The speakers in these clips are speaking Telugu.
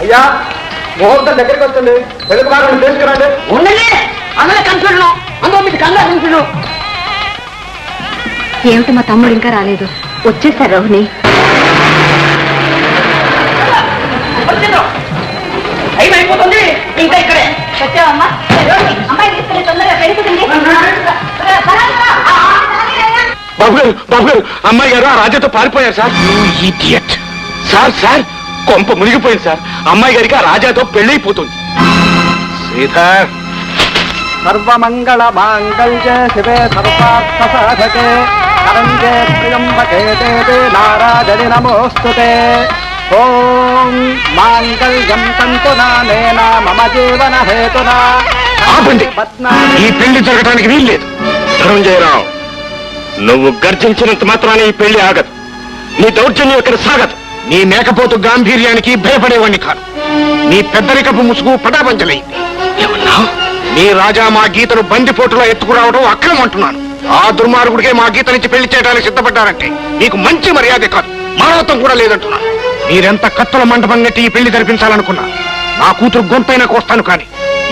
అయ్యా ముహూర్తం దగ్గరికి వస్తుంది తెలుగు భాగం తీసుకురండి ఉండండి అందులో కన్ఫ్యూజన్ అందులో మీకు కంగారు కన్ఫ్యూజన్ ఏమిటి మా తమ్ముడు ఇంకా రాలేదు వచ్చేసారు రోహిణి అయిపోతుంది ఇంకా ఇక్కడే వచ్చావమ్మా అమ్మాయి తొందరగా పెరుగుతుంది బాబు గారు బాబు గారు అమ్మాయి గారు ఆ రాజాతో పారిపోయారు సార్ ఇడియట్ సార్ సార్ కొంప మునిగిపోయింది సార్. అమ్మాయి గారికి ఆ రాజాతో పెళ్ళైపోతుంది. శ్రీధర్. సర్వమంగళ మాంగళ్య శివే సర్వార్థ సాధకే కరంజే ప్రియంబకే దేవే నారాజని నమోస్తుతే. ఓం మాంగళ్యం తంతునా నేనా మమ జీవన హేతునా. ఆపండి. ఈ పెళ్ళి జరగడానికి వీల్లేదు. ధనంజయరావు నువ్వు గర్జించినంత మాత్రాన ఈ పెళ్ళి ఆగదు. నీ దౌర్జన్యం ఇక్కడ సాగదు. నీ మేకపోతు గాంభీర్యానికి భయపడేవాణ్ణి కాదు. నీ పెద్దరికపు ముసుగు పటాపంచలైంది. నీ రాజా మా గీతను బందిపోటులో ఎత్తుకురావడం అక్రమం అంటున్నాను ఆ దుర్మార్గుడికే మా గీత నుంచి పెళ్ళి చేయడానికి సిద్ధపడ్డారంటే నీకు మంచి మర్యాద కాదు. మానవత్వం కూడా లేదంటున్నాను. మీరెంత కత్తుల మండపం కట్టి ఈ పెళ్ళి జరిపించాలనుకున్నా? నా కూతురు గొంతైనా కోస్తాను కానీ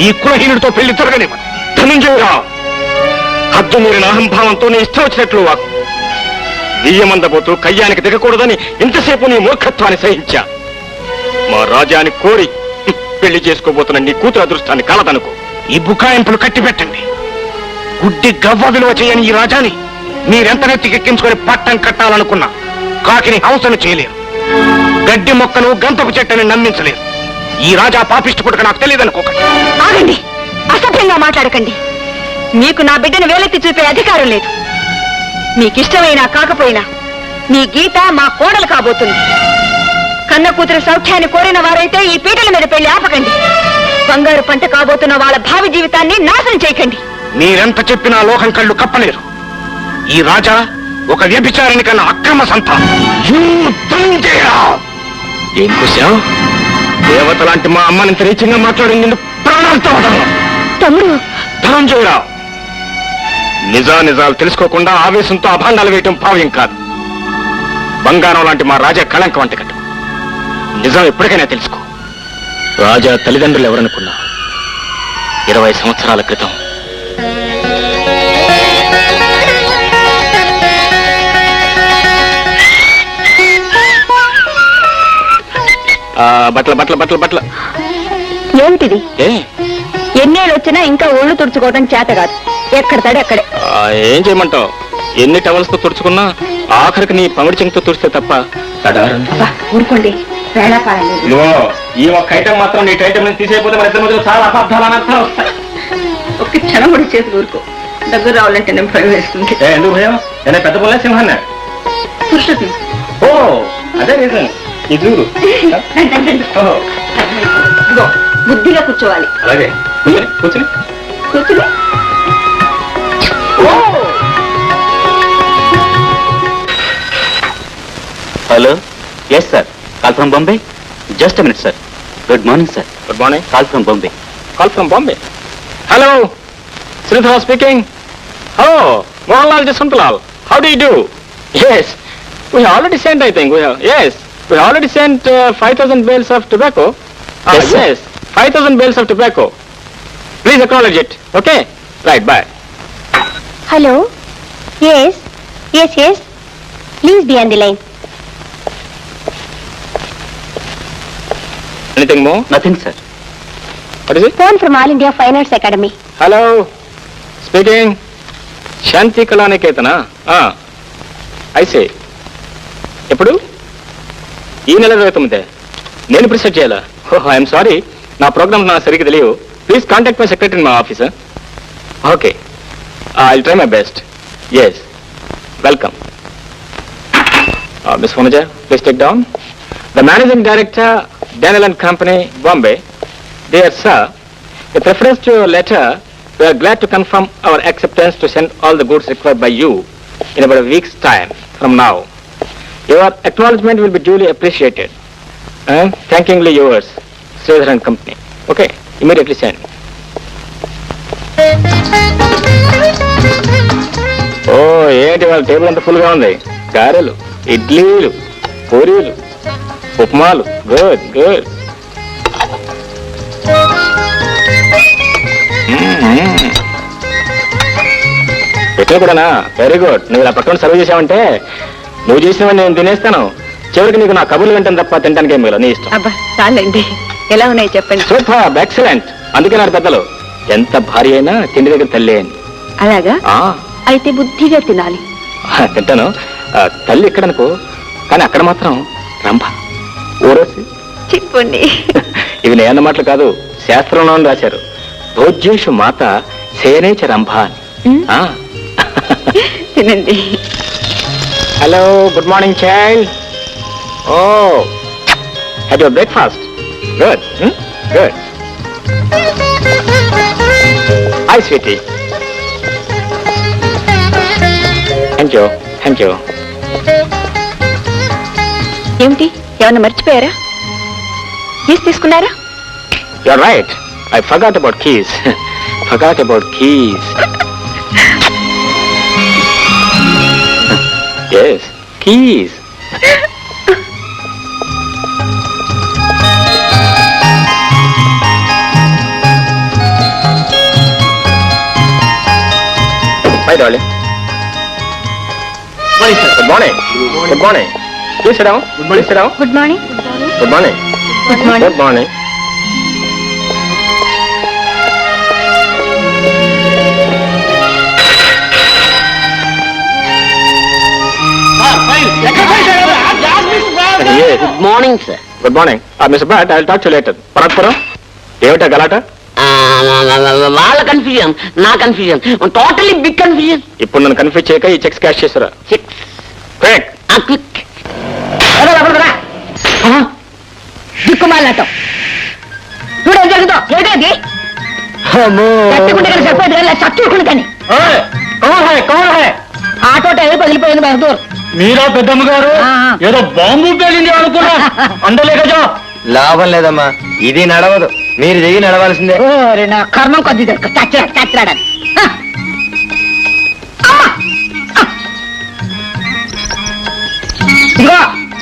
ఈ కులహీనుడితో పెళ్ళి జరగనివ్వను. ధనంజయరావు హద్దు మీరిన అహంభావంతో నీ ఇష్టం వచ్చినట్లు వాకు. బియ్యమందబోతూ కయ్యానికి దిగకూడదని ఇంతసేపు నీ మూర్ఖత్వాన్ని సహించా. మా రాజాని కోరి పెళ్ళి చేసుకోబోతున్న నీ కూతురు అదృష్టాన్ని కలదనుకో. ఈ బుకాయింపులు కట్టిపెట్టండి. గుడ్డి గవ్వ విలువ చేయని ఈ రాజాని మీరెంత నెత్తికెక్కించుకొని పట్టం కట్టాలనుకున్నా కాకిని హంసను చేయలేరు. గడ్డి మొక్కను గంతపు చెట్టని నమ్మించలేరు. ఈ రాజా పాపిష్టి పుట్టుక నాకు తెలియదనుకోకండి. ఆగండి. అసభ్యంగా మాట్లాడకండి. మీకు నా బిడ్డను వేలెత్తి చూపే అధికారం లేదు. మీకిష్టమైనా కాకపోయినా మీ గీత మా కోడలు కాబోతుంది. కన్న కూతురు సౌఖ్యాన్ని కోరిన వారైతే ఈ పీటల మీద పెళ్ళి ఆపకండి. బంగారు పంట కాబోతున్న వాళ్ళ భావి జీవితాన్ని నాశనం చేయకండి. మీరెంత చెప్పినా లోకం కళ్ళు కప్పలేరు. ఈ రాజా ఒక వ్యభిచారిని కన్నా అక్రమ సంతానం. ఏం దేవత లాంటి మా అమ్మని ఇంత నీచంగా మాట్లాడి నిన్ను ప్రాణాలతో తమ్ముడు! ధనంజయరావు నిజా నిజాలు తెలుసుకోకుండా ఆవేశంతో అభాండాలు వేయటం భావ్యం కాదు. బంగారం లాంటి మా రాజా కళంకం వంటి కట్టు. నిజం ఎప్పటికైనా తెలుసుకో. రాజా తల్లిదండ్రులు ఎవరనుకున్నా? ఇరవై సంవత్సరాల క్రితం. ఆ, బట్టలు బట్టలు బట్టలు బట్టలు. ఏమిటిది? ఏ? ఎన్నేళ్ళు వచ్చినా ఇంకా ఒళ్ళు తుడుచుకోవడం చేత కాదు. ఎక్కడ తడి అక్కడే. ఏం చేయమంటావు? ఎన్ని టవల్స్తో తుడుచుకున్నా ఆఖరికి నీ పమిడి చెంగుతో తుడిస్తే తప్ప తడారం. అబ్బా, ఊరుకోండి. ఇదిగో, ఈ ఒక్క ఐటమ్ మాత్రం నీ ఐటమ్ నుంచి తీసేయకపోతే మన ఇద్దరి మధ్యలో చాలా అపార్థాలు అనర్థాలు వస్తాయి. ఒక్క క్షణం కూడా చేసి ఊరుకో. దగ్గర రావాలంటే నేను భయం వేస్తుంది ఏ, ఎందుకు భయం? ఏనా పెద్ద పొలే సింహాన్న. పురుషుడు ఓ అదే రీజన్ ఈ చూడు. ఓహో, ఇదిగో, బుద్ధిగా కూర్చోవాలి. అలాగే. కూర్చొని కూర్చొని. కూర్చుని Yes, sir. Call from Bombay? Just a minute, sir. Good morning, sir. Good morning. Call from Bombay. Call from Bombay? Hello. Sridhar speaking. Hello. Mohanlal Jaswantlal. How do you do? Yes. We have already sent, I think. We have, yes. We have already sent uh, 5,000 bales of tobacco. Ah, yes, yes. 5,000 bales of tobacco. Please acknowledge it. Okay? Right, bye. Hello? Yes. Yes, yes. Please be on the line. Anything more? Nothing sir what is it phone from All India Fine Arts Academy hello speaking Shanti కళానికేతనా ఐసే ఎప్పుడు? ఈ నెల ఇరవై తొమ్మిదే. నేను ప్రిసెట్ చేయాలా? ఓహ్ ఐఎమ్ సారీ నా ప్రోగ్రామ్ నాకు సరిగ్గా తెలియవు. ప్లీజ్ కాంటాక్ట్ మై సెక్రటరీ మా office okay I try my best yes welcome miss ఫోనజ please take down the managing director Daniel and company Bombay dear sir With reference to your letter, we are glad to confirm our acceptance to send all the goods required by you in about a week's time from now. Your acknowledgement will be duly appreciated. and thankingly yours, Sridhar and Company. Okay, immediately send. ఓ ఏంటి వాళ్ళ టేబుల్ అంతా ఫుల్గా ఉంది గారెలు ఇడ్లీలు పూరీలు ఉప్మాలు. గుడ్ గుడ్ పెట్టిన కూడానా? వెరీ గుడ్ నువ్వు ఇలా పక్కన సర్వ్ చేసావంటే నువ్వు చేసినవి నేను తినేస్తాను. చివరికి నీకు నా కబుర్లు వింటాను తప్ప తినడానికి ఏం నీ ఇష్టం. అబ్బా చాలండి. ఎలా ఉన్నాయి చెప్పండి. సూపర్ ఎక్సలెంట్ అందుకే నాడు పెద్దలు ఎంత భార్య అయినా తిండి దగ్గర తల్లి అని. అలాగా? అయితే బుద్ధిగా తినాలి. తింటాను. తల్లి ఇక్కడనుకో కానీ అక్కడ మాత్రం రంభ. ఊరోసి. ఇవి నేన్న మాటలు కాదు శాస్త్రంలో రాశారు. భోజ్యేషు మాత సేనేచ రంభ అని. తినండి. Hello good morning child. Oh had your breakfast? Good good. Hi sweetie thank you thank you ఏమిటి? ఏమన్నా మర్చిపోయారా కీస్ తీసుకున్నారా you're right I forgot about keys forgot about keys yes keys Hi, darling. Good morning. Good morning. Good morning. Sit down. Please sit down. Good morning Good morning. Good morning Good morning. Yes. Good morning sir good morning mister but I talk to later పరస్పరం ఏమిటా గలాట? వాళ్ళ కన్ఫ్యూజన్ నా కన్ఫ్యూజన్ టోటలీ బిగ్ కన్ఫ్యూజన్ ఇప్పుడు నన్ను కన్ఫ్యూజ్ చేయక ఈ చెక్స్ క్యాష్ చేసారా క్విక్ క్విక్ దిక్కుమాలటం చూడేం జరుగుతుందో? ఏమిటది కట్టుకుంటే కానీ సరిపోయింది కానీ చచ్చుకుంది కానీ ఆటో టైర్ పగిలిపోయింది బహదూర్ మీరా పెద్దమ్మ గారు. ఏదో బాంబు పేలింది అనుకున్నా. అందలే కదా లాభం లేదమ్మా. ఇది నడవదు. మీరు చెయ్యి నడవాల్సిందే. కర్మం కొద్ది చచ్చా చచ్చాడని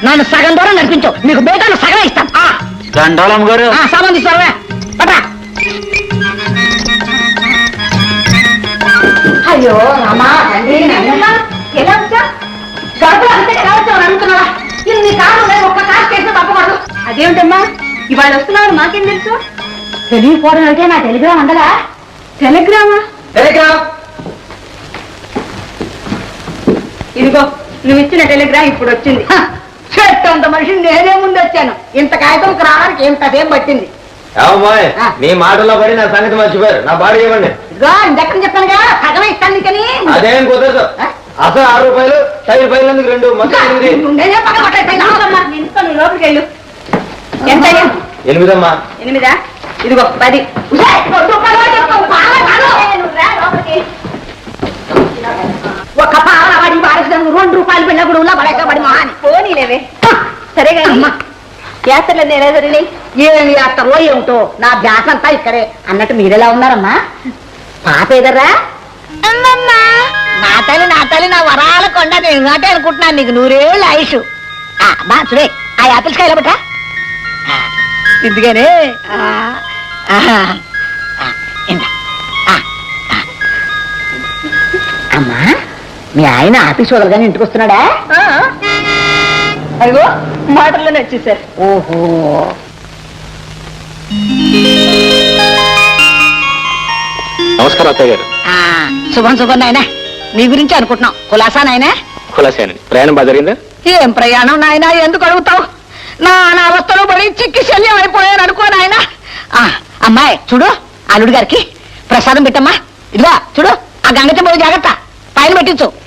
నన్ను సగం దూరం నడిపించు. నీకు బేటాను సగం ఇస్తాను ఆ, దండోళం గారు ఆ, సామాన్ తీసుకోవే పట్రా. అయ్యో రామా ఎలా వచ్చా? గడపలు అంతే ఎలా వచ్చావు అనుకున్నావా ఇన్ని కారు ఒక్క కారు చేసిన తప్పకూడదు. అదేమిటమ్మా? ఇవాళ వస్తున్నావు మాకేం తెలుసు? తెలియకపోవడం అంటే నా టెలిగ్రామ్ అందలా? టెలిగ్రామా? ఇదిగో నువ్వు ఇచ్చిన టెలిగ్రామ్ ఇప్పుడు వచ్చింది. చెట్టు అంత మనిషి నేనే ముందు వచ్చాను ఇంత కాగితం రావడానికి ఏం కథేం పట్టింది. మీ మాటల్లో పడి నా సంగతి మర్చిపోయారు. నా బాడీ ఇవ్వండి. ఇదిగో ఇందెక్కడ చెప్పానుగా సగమే ఇస్తాను నీకని అదేం కుదరదు. అసలు ఆరు రూపాయలు టైర్ పైలు ఎందుకు రెండు? లోపలికి వెళ్ళు. ఎంత అయ్యా? ఎనిమిదమ్మా. ఎనిమిదా? ఇదిగో పది రూపాయలు కూడా చెప్తావు, పావలా కాదు. నువ్వు రా లోపలికి. ఒక్క పావలా పడి పారేసినావు, నువ్వు రెండు రూపాయలు పిల్ల కూడా ఉన్నా పడేక పడి మహాని. పోనీలేవే. సరే అమ్మా. యాత్రలు నేనే జరిగినాయి? ఏమి యాత్రలో ఏమిటో నా బ్యాస్ అంతా ఇక్కడే. అన్నట్టు మీరెలా ఉన్నారమ్మా? పాప ఏదర్రా నా తల్లి నా తల్లి నా వరాల కొండ నేను నాటే అనుకుంటున్నాను నీకు. నూరేళ్ళు ఆయుష్. బా చూడే ఆ యాపిల్స్ కాయలు బట్ట ఎందుకనే మీ ఆయన ఆఫీస్ వదలగానే ఇంటికి వస్తున్నాడా? అదిగో మాటల్లోనే వచ్చేసారు ఓహో. నమస్కారం అత్తయ్య గారు. ఆ, శుభం శుభం నాయనా. నీ గురించి అనుకుంటున్నాం. కులాసా నాయనా? కులాసేనండి ప్రయాణం బాగా జరిగిందా? ఏం ప్రయాణం నాయనా? ఎందుకు అడుగుతావు? నా నా అవస్థలో పడి చిక్కి శల్యం అయిపోయాను అనుకో నాయనా. ఆ, అమ్మాయి చూడు అల్లుడు గారికి ప్రసాదం పెట్టమ్మా. ఇదిగా చూడు ఆ గంగ చెంబు జాగ్రత్త. పైన పెట్టించు.